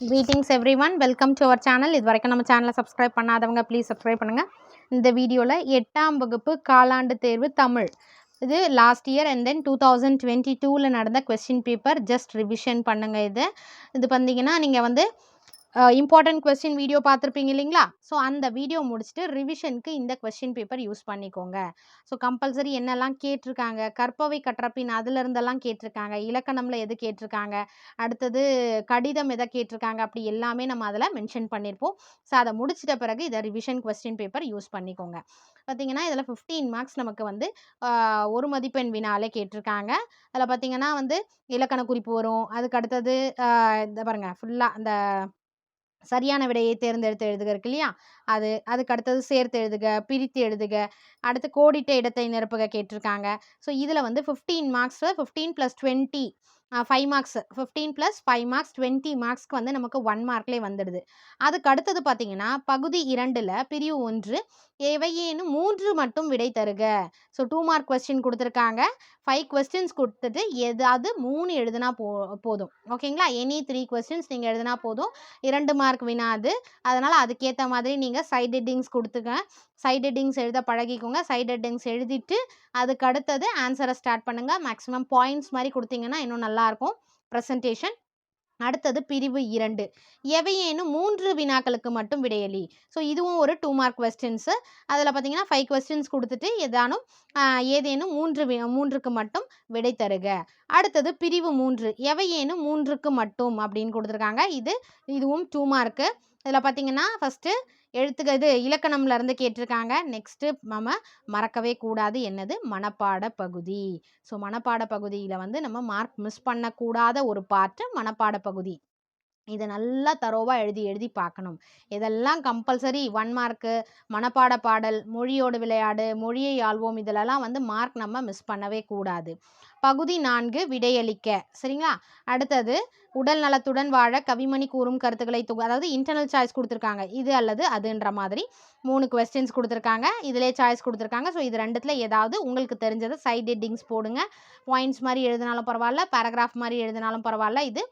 Greetings everyone welcome to our channel இது வரைக்கும் நம்ம சேனலை சப்ஸ்கிரைப் பண்ணாதவங்க ப்ளீஸ் சப்ஸ்கிரைப் பண்ணுங்கள் இந்த வீடியோவில் எட்டாம் வகுப்பு காலாண்டு தேர்வு தமிழ். இது last year and then two thousand twenty டூவில் நடந்த கொஸ்டின் பேப்பர் ஜஸ்ட் ரிவிஷன் பண்ணுங்கள் இது. இது பார்த்தீங்கன்னா நீங்கள் வந்து இம்பார்ட்டன்ட் கொஸ்டின் வீடியோ பார்த்துருப்பீங்க இல்லைங்களா? ஸோ அந்த வீடியோ முடிச்சுட்டு ரிவிஷனுக்கு இந்த கொஸ்டின் பேப்பர் யூஸ் பண்ணிக்கோங்க. ஸோ கம்பல்சரி என்னெல்லாம் கேட்டிருக்காங்க? கற்பவை கற்றப்பின் அதுல இருந்தெல்லாம் கேட்டிருக்காங்க? இலக்கணமில் எது கேட்டிருக்காங்க? அடுத்தது கடிதம் எதை கேட்டிருக்காங்க? அப்படி எல்லாமே நம்ம அதில் மென்ஷன் பண்ணியிருப்போம் ஸோ அதை முடிச்சிட்ட பிறகு இதை ரிவிஷன் கொஸ்டின் பேப்பர் யூஸ் பண்ணிக்கோங்க. பார்த்தீங்கன்னா இதில் ஃபிஃப்டீன் மார்க்ஸ் நமக்கு வந்து ஒரு மதிப்பெண் வினாலே கேட்டிருக்காங்க. அதில் பார்த்தீங்கன்னா வந்து இலக்கண குறிப்பு வரும். அதுக்கு அடுத்தது இந்த பாருங்க ஃபுல்லாக அந்த சரியான விடையை தேர்ந்தெடுத்து எழுதுக இருக்கு இல்லையா? அது அதுக்கு அடுத்தது சேர்த்து எழுதுக பிரித்து எழுதுக அடுத்து கோடிட்ட இடத்தை நிரப்புக கேட்டிருக்காங்க. ஸோ இதில் வந்து fifteen மார்க்ஸில் fifteen plus twenty five marks fifteen plus five marks twenty மார்க்ஸ்க்கு வந்து நமக்கு ஒன் மார்க்லேயே வந்துடுது. அதுக்கு அடுத்தது பார்த்தீங்கன்னா பகுதி இரண்டில் பிரிவு ஒன்று எவையேனும் மூன்று மட்டும் விடை தருக. ஸோ டூ மார்க் கொஸ்டின் கொடுத்துருக்காங்க. ஃபைவ் கொஸ்டின்ஸ் கொடுத்துட்டு ஏதாவது மூணு எழுதுனா போ போதும். ஓகேங்களா எனி த்ரீ கொஸ்டின்ஸ் நீங்கள் எழுதுனா போதும். இரண்டு மார்க் வினாது அதனால் அதுக்கேற்ற மாதிரி நீங்கள் சைட் ஹெட்டிங்ஸ் கொடுத்துங்க சைட் ஹெட்டிங்ஸ் எழுத பழகிக்கோங்க. சைட் ஹெட்டிங்ஸ் எழுதிட்டு அதுக்கு அடுத்தது ஆன்சரை ஸ்டார்ட் பண்ணுங்கள் மேக்ஸிமம் பாயிண்ட்ஸ் மாதிரி கொடுத்தீங்கன்னா இன்னும் நல்லாயிருக்கும் ப்ரெசன்டேஷன் அடுத்தது பிரிவு இரண்டு. எவையேனும் மூன்று வினாக்களுக்கு மட்டும் விடையளி ஸோ இதுவும் ஒரு டூ மார்க் கொஸ்டின்ஸு அதில் பார்த்தீங்கன்னா ஃபைவ் கொஸ்டின்ஸ் கொடுத்துட்டு ஏதானும் ஏதேனும் மூன்று வி- மூன்றுக்கு மட்டும் விடை தருக. அடுத்தது பிரிவு மூன்று. எவையேனும் மூன்றுக்கு மட்டும் அப்படின்னு கொடுத்துருக்காங்க. இது இதுவும் டூ மார்க்கு இதில் பார்த்தீங்கன்னா ஃபஸ்ட்டு எழுத்துக்க இது இலக்கணம்ல இருந்து கேட்டிருக்காங்க. நெக்ஸ்ட்டு நம்ம மறக்கவே கூடாது. என்னது? மனப்பாட பகுதி. ஸோ மனப்பாட பகுதியில் வந்து நம்ம மார்க் மிஸ் பண்ணக்கூடாத ஒரு பார்ட்டு மனப்பாட பகுதி. இதை நல்லா தரோவாக எழுதி எழுதி பார்க்கணும் இதெல்லாம் கம்பல்சரி ஒன் மார்க்கு மனப்பாட பாடல் மொழியோடு விளையாடு மொழியை ஆள்வோம். இதிலெல்லாம் வந்து மார்க் நம்ம மிஸ் பண்ணவே கூடாது. பகுதி நான்கு விடையளிக்க. சரிங்களா? அடுத்தது உடல் நலத்துடன் வாழ கவிமணி கூறும் கருத்துக்களை தொகு அதாவது இன்டர்னல் சாய்ஸ் கொடுத்துருக்காங்க. இது அல்லது அதுன்ற மாதிரி மூணு கொஸ்டின்ஸ் கொடுத்துருக்காங்க. இதிலே சாய்ஸ் கொடுத்துருக்காங்க. ஸோ இது ரெண்டுத்தில் ஏதாவது உங்களுக்கு தெரிஞ்சதை சைட் ஹெட்டிங்ஸ் போடுங்க. பாயிண்ட்ஸ் மாதிரி எழுதினாலும் பரவாயில்ல பேராகிராஃப் மாதிரி எழுதினாலும் பரவாயில்ல. இது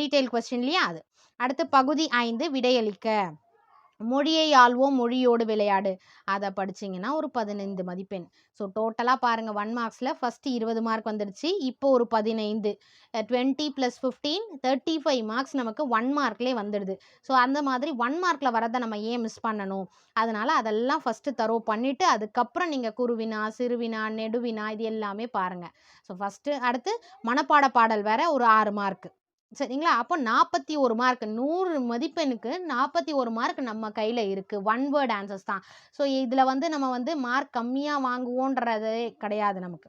டீட்டெயில் கொஸ்டின்லேயே அது. அடுத்து பகுதி ஐந்து விடையளிக்க. மொழியை ஆள்வோம் மொழியோடு விளையாடு. அதை படிச்சீங்கன்னா ஒரு பதினைந்து மதிப்பெண். ஸோ டோட்டலாக பாருங்கள் ஒன் மார்க்ஸில் ஃபஸ்ட்டு இருபது மார்க் வந்துடுச்சு இப்போ ஒரு பதினைந்து. Twenty plus fifteen thirty five marks நமக்கு ஒன் மார்க்லேயே வந்துடுது. ஸோ அந்த மாதிரி ஒன் மார்க்கில் வரதை நம்ம ஏன் மிஸ் பண்ணணும்? அதனால் அதெல்லாம் ஃபஸ்ட்டு தரோ பண்ணிவிட்டு அதுக்கப்புறம் நீங்கள் குருவினா சிறுவினா நெடுவினா இது எல்லாமே பாருங்கள் ஸோ ஃபஸ்ட்டு அடுத்து மனப்பாட பாடல் வேறு ஒரு ஆறு மார்க்கு சரிங்களா? அப்போ நாற்பத்தி ஒரு மார்க் நூறு மதிப்பெண்ணுக்கு நாற்பத்தி ஒரு மார்க் நம்ம கையில் இருக்குது ஒன் வேர்ட் ஆன்சர்ஸ் தான். ஸோ இதில் வந்து நம்ம வந்து மார்க் கம்மியாக வாங்குவோன்றதே கிடையாது நமக்கு.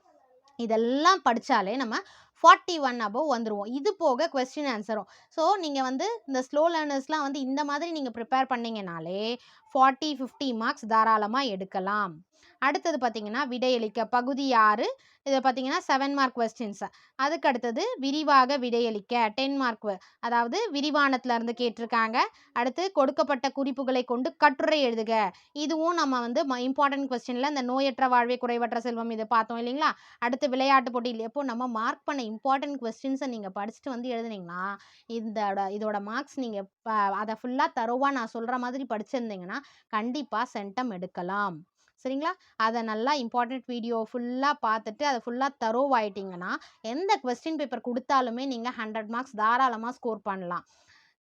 இதெல்லாம் படித்தாலே நம்ம ஃபார்ட்டி ஒன் அபவ் வந்துடுவோம் இது போக கொஸ்டின் ஆன்சரும் ஸோ நீங்கள் வந்து இந்த ஸ்லோ லேர்னர்ஸ்லாம் வந்து இந்த மாதிரி நீங்கள் ப்ரிப்பேர் பண்ணிங்கனாலே ஃபார்ட்டி ஃபிஃப்டி மார்க்ஸ் தாராளமாக எடுக்கலாம். அடுத்தது பார்த்தீங்கன்னா விடையளிக்க. பகுதி ஆறு இதை பார்த்தீங்கன்னா செவன் மார்க் கொஸ்டின்ஸ் அதுக்கு அடுத்தது விரிவாக விடையளிக்க. டென் மார்க் அதாவது விரிவானத்துல இருந்து கேட்டிருக்காங்க. அடுத்து கொடுக்கப்பட்ட குறிப்புகளை கொண்டு கட்டுரை எழுதுக. இதுவும் நம்ம வந்து இம்பார்ட்டன்ட் கொஸ்டினில் இந்த நோயற்ற வாழ்வை குறைவற்ற செல்வம் இதை பார்த்தோம் இல்லைங்களா? அடுத்து விளையாட்டு போட்டியில் எப்போ நம்ம மார்க் பண்ண இம்பார்ட்டன்ட் கொஸ்டின்ஸை நீங்கள் படிச்சுட்டு வந்து எழுதுனீங்கன்னா இதோட இதோட மார்க்ஸ் நீங்கள் அதை ஃபுல்லாக தரோவாக நான் சொல்கிற மாதிரி படிச்சிருந்தீங்கன்னா கண்டிப்பாக சென்டம் எடுக்கலாம். சரிங்களா? அதை நல்லா இம்பார்ட்டண்ட் வீடியோ ஃபுல்லாக பார்த்துட்டு அதை ஃபுல்லாக தரோவாயிட்டிங்கன்னா எந்த கொஸ்டின் பேப்பர் கொடுத்தாலுமே நீங்கள் ஹண்ட்ரட் மார்க்ஸ் தாராளமாக ஸ்கோர் பண்ணலாம்.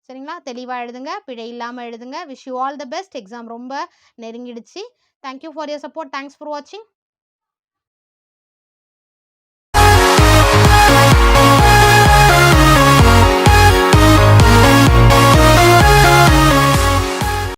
சரிங்களா? தெளிவாக எழுதுங்க பிழை இல்லாமல் எழுதுங்க. Wish you all the best exam ரொம்ப நெருங்கிடுச்சு. Thank you for your support thanks for வாட்சிங்